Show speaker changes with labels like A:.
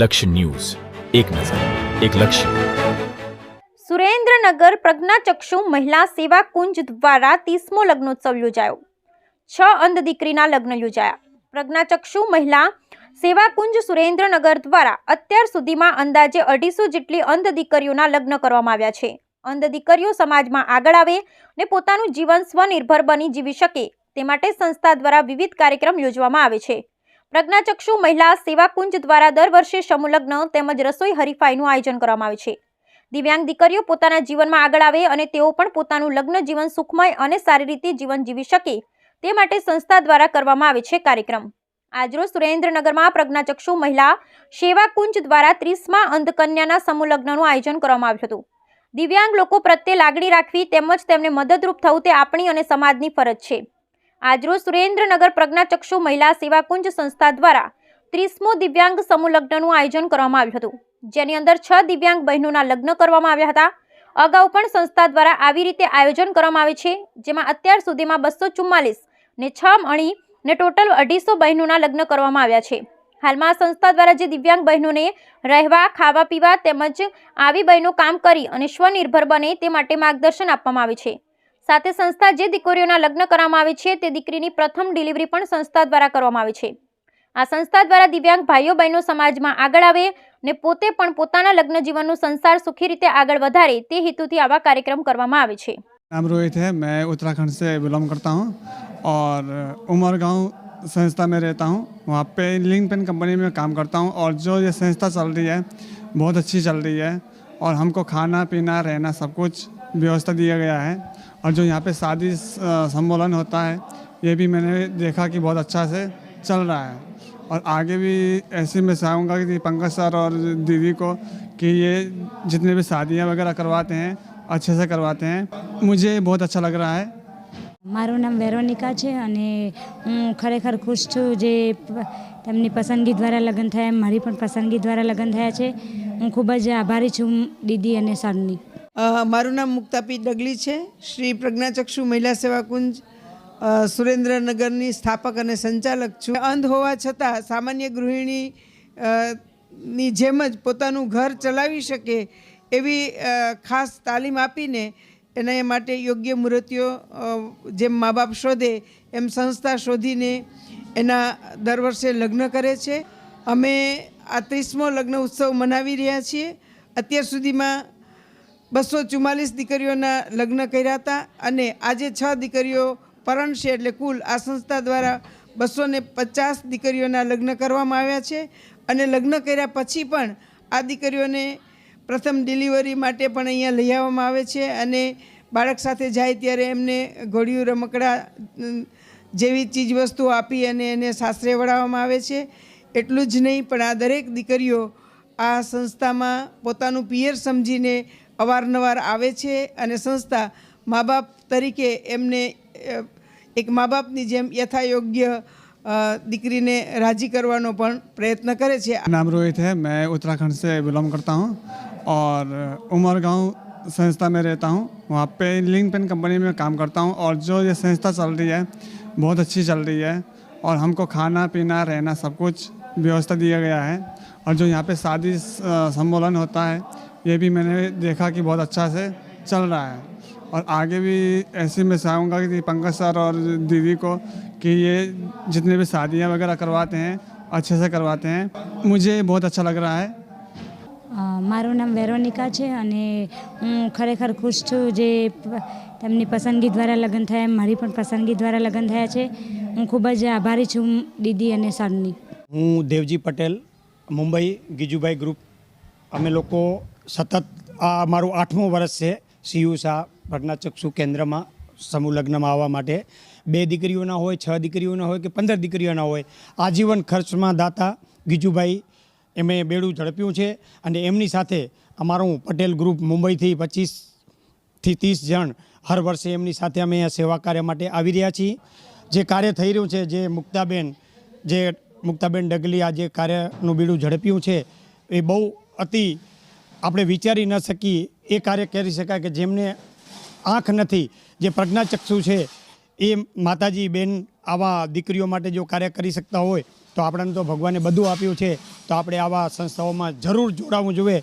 A: લક્ષ્ય ન્યૂઝ. એક નજર, એક લક્ષ્ય.
B: સુરેન્દ્રનગર પ્રજ્ઞાચક્ષુ મહિલા સેવા કુંજ દ્વારા ત્રીસમો લગ્નોત્સવ યોજાયો. છ અંધ દીકરીના લગ્ન યોજાયા. પ્રજ્ઞાચક્ષુ મહિલા સેવા કુંજ સુરેન્દ્રનગર દ્વારા અત્યાર સુધીમાં અંદાજે અઢીસો જેટલી અંધ દીકરીઓના લગ્ન કરવામાં આવ્યા છે. અંધ દીકરીઓ સમાજમાં આગળ આવે અને પોતાનું જીવન સ્વનિર્ભર બની જીવી શકે તે માટે સંસ્થા દ્વારા વિવિધ કાર્યક્રમ યોજવામાં આવે છે. પ્રજ્ઞાચક્ષુ મહિલા સેવાકુંજ દ્વારા દર વર્ષે સમૂહલગ્ન તેમજ રસોઈ હરીફાઈનું આયોજન કરવામાં આવે છે. દિવ્યાંગ દીકરીઓ પોતાના જીવનમાં આગળ આવે અને તેઓ પણ પોતાનું લગ્ન જીવન સુખમય અને સારી રીતે જીવન જીવી શકે તે માટે સંસ્થા દ્વારા કરવામાં આવે છે કાર્યક્રમ. આજરોજ સુરેન્દ્રનગરમાં પ્રજ્ઞાચક્ષુ મહિલા સેવાકુંજ દ્વારા ત્રીસમાં અંધકન્યાના સમૂહલગ્નનું આયોજન કરવામાં આવ્યું હતું. દિવ્યાંગ લોકો પ્રત્યે લાગણી રાખવી તેમજ તેમને મદદરૂપ થવું તે આપણી અને સમાજની ફરજ છે. આજરોજ સુરેન્દ્રનગર પ્રજ્ઞાચક્ષુ મહિલા સેવાકુંજ સંસ્થા દ્વારા ત્રીસમો દિવ્યાંગ સમૂહ લગ્નનું આયોજન કરવામાં આવ્યું હતું. જેની અંદર છ દિવ્યાંગ બહેનોના લગ્ન કરવામાં આવ્યા હતા. અગાઉ પણ સંસ્થા દ્વારા આવી રીતે આયોજન કરવામાં આવે છે, જેમાં અત્યાર સુધીમાં બસો ચુમ્માલીસ ને છ મણી ને ટોટલ અઢીસો બહેનોના લગ્ન કરવામાં આવ્યા છે. હાલમાં સંસ્થા દ્વારા જે દિવ્યાંગ બહેનોને રહેવા, ખાવા, પીવા તેમજ આવી બહેનો કામ કરી અને સ્વનિર્ભર બને તે માટે માર્ગદર્શન આપવામાં આવે છે. સાથે સંસ્થા જે દીકરીઓના લગ્ન કરવામાં આવે છે તે દીકરીની પ્રથમ ડિલિવરી પણ સંસ્થા દ્વારા કરવામાં આવે છે આ સંસ્થા દ્વારા દિવ્યાંગ ભાઈઓ બહેનો સમાજમાં આગળ આવે ને પોતે પણ પોતાના લગ્ન જીવનનું સંસાર સુખી રીતે આગળ વધારે તે હેતુથી આવા કાર્યક્રમ કરવામાં આવે છે
C: नाम रोहित है मैं उत्तराखंड से बिलोंग करता हूँ और उमरगांव संस्था में रहता हूँ वहाँ पे लिंक पेन कंपनी में काम करता हूँ और जो ये संस्था चल रही है बहुत अच्छी चल रही है और हमको खाना पीना रहना सब कुछ व्यवस्था दिया गया है और जो यहाँ पे शादी अ, सम्मेलन होता है ये भी मैंने देखा कि बहुत अच्छा से चल रहा है और आगे भी ऐसे मैं चाहूँगा कि पंकज सर और दीदी को कि ये जितने भी शादियाँ वगैरह करवाते हैं अच्छे से करवाते हैं मुझे बहुत अच्छा लग रहा है
D: મારું નામ વેરોનિકા છે અને હું ખરેખર ખુશ છું જે પ- તેમની પસંદગી દ્વારા લગ્ન થયા એમ મારી પણ પસંદગી દ્વારા લગ્ન થયા છે હું ખૂબ જ આભારી છું દીદી અને સરની
E: અ, મારું નામ મુક્તાપી ડગલી છે. શ્રી પ્રજ્ઞાચક્ષુ મહિલા સેવા કુંજ સુરેન્દ્રનગરની સ્થાપક અને સંચાલક છું. અંધ હોવા છતાં સામાન્ય ગૃહિણી ની જેમ જ પોતાનું ઘર ચલાવી શકે એવી ખાસ તાલીમ આપીને એના માટે યોગ્ય મૂર્તિઓ જેમ મા બાપ શોધે એમ સંસ્થા શોધીને એના દર વર્ષે લગ્ન કરે છે. અમે આ ત્રીસમો લગ્ન ઉત્સવ મનાવી રહ્યા છીએ. અત્યાર સુધીમાં બસો ચુમ્માલીસ દીકરીઓના લગ્ન કર્યા હતા અને આજે છ દીકરીઓ પરણશે એટલે કુલ આ સંસ્થા દ્વારા બસો પચાસ દીકરીઓના લગ્ન કરવામાં આવ્યા છે. અને લગ્ન કર્યા પછી પણ આ દીકરીઓને પ્રથમ ડિલિવરી માટે પણ અહીંયા લઈ આવવામાં આવે છે અને બાળક સાથે જાય ત્યારે એમને ઘોડિયું, રમકડા જેવી ચીજવસ્તુઓ આપી અને એને સાસરે વળાવવામાં આવે છે. એટલું જ નહીં, પણ આ દરેક દીકરીઓ આ સંસ્થામાં પોતાનું પિયર સમજીને અવારનવાર આવે છે અને સંસ્થા મા બાપ તરીકે એમને અ, એક મા બાપની જેમ યથાયોગ્ય અ, દીકરીને રાજી કરવાનો પણ પ્રયત્ન કરે છે
C: नाम रोहित है मैं उत्तराखंड से बिलोंग करता हूँ और उमरगांव संस्था में रहता हूँ वहाँ पे लिंक पेन कंपनी में काम करता हूँ और जो ये संस्था चल रही है बहुत अच्छी चल रही है और हमको खाना पीना रहना सब कुछ व्यवस्था दिया गया है और जो यहाँ पे शादी अ, सम्मेलन होता है ये भी मैंने देखा कि बहुत अच्छा से चल रहा है और आगे भी ऐसे मैं चाहूँगा कि पंकज सर और दीदी को कि ये जितने भी शादियाँ वगैरह करवाते हैं अच्छे से करवाते हैं मुझे बहुत अच्छा लग रहा है
D: અ, મારું નામ વેરોનિકા છે અને હું ખરેખર ખુશ છું જે પ- તેમની પસંદગી દ્વારા લગ્ન થયા એમ મારી પણ પસંદગી દ્વારા લગ્ન થયા છે હું ખૂબ જ આભારી છું દીદી અને સરની
F: હું દેવજી પટેલ મુંબઈ ગીજુભાઈ ગ્રુપ. અમે લોકો સતત આ અમારું આઠમું વર્ષ છે સીયુ પ્રજ્ઞાચક્ષુ કેન્દ્રમાં સમૂહ લગ્નમાં આવવા માટે. બે દીકરીઓના હોય, છ દીકરીઓના હોય કે પંદર દીકરીઓના હોય. આજીવન ખર્ચમાં દાતા ગીજુભાઈ એમણે બેડું ઝડપ્યું છે અને એમની સાથે અમારું પટેલ ગ્રુપ મુંબઈથી પચીસથી ત્રીસ જણ હર વર્ષે એમની સાથે અમે સેવા કાર્ય માટે આવી રહ્યા છીએ. જે કાર્ય થઈ રહ્યું છે, જે મુક્તાબેન, જે મુક્તાબેન ડગલી આ જે કાર્યનું બીડું ઝડપ્યું છે. એ બહુ અતિ આપણે વિચારી ન શકીએ, એ કાર્ય કરી શકાય કે જેમને આંખ નથી, જે પ્રજ્ઞાચક્ષુ છે, એ માતાજી બેન આવા દીકરીઓ માટે જો કાર્ય કરી શકતા હોય, તો આપણને તો ભગવાને બધું આપ્યું છે. તો આપણે આવા સંસ્થાઓમાં જરૂર જોડાવવું જોઈએ.